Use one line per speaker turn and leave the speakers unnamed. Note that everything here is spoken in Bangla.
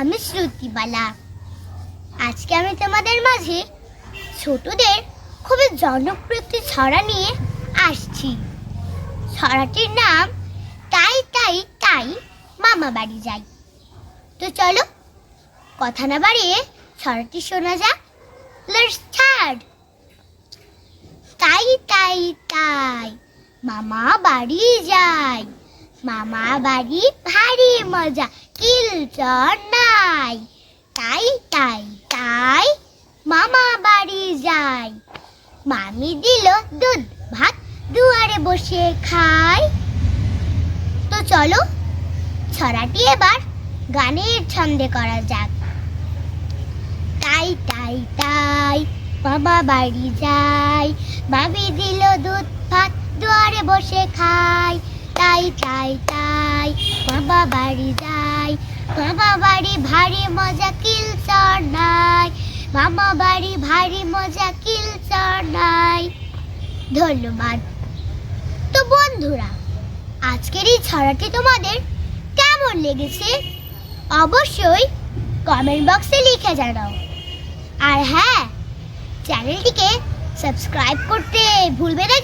আমি শ্রুতিবালা আজকে আমি তোমাদের মাঝে ছোটদের খুবই জনপ্রিয় একটি ছড়া নিয়ে আসছি। ছড়াটির নাম তাই তাই তাই মামা বাড়ি যাই। তো চলো, কথা না বাড়িয়ে ছড়াটি শোনা যাক। লেটস তাই তাই তাই মামা বাড়ি যাই। মামা বাড়ি ভারী মজা, কিল চর নাই তাই তাই তাই মামা বাড়ি যাই মামি দিল দুধ, ভাত দুয়ারে বসে খাই তো চলো, ছড়াটি এবার গানের ছন্দে করা যাক। তাই তাই তাই মামা বাড়ি যাই মামি দিল দুধ, ভাত দুয়ারে বসে খাই তাই তাই তাই মামা বাড়ি যাই মামা বাড়ি ভারী মজা কিল নাই। মামা বাড়ি ভারী মজা কিল নাই। ধন্যবাদ। তো বন্ধুরা, আজকের এই ছড়াটি তোমাদের কেমন লেগেছে অবশ্যই কমেন্ট বক্সে লিখে জানাও। আর হ্যাঁ চ্যানেলটিকে সাবস্ক্রাইব করতে ভুলবে না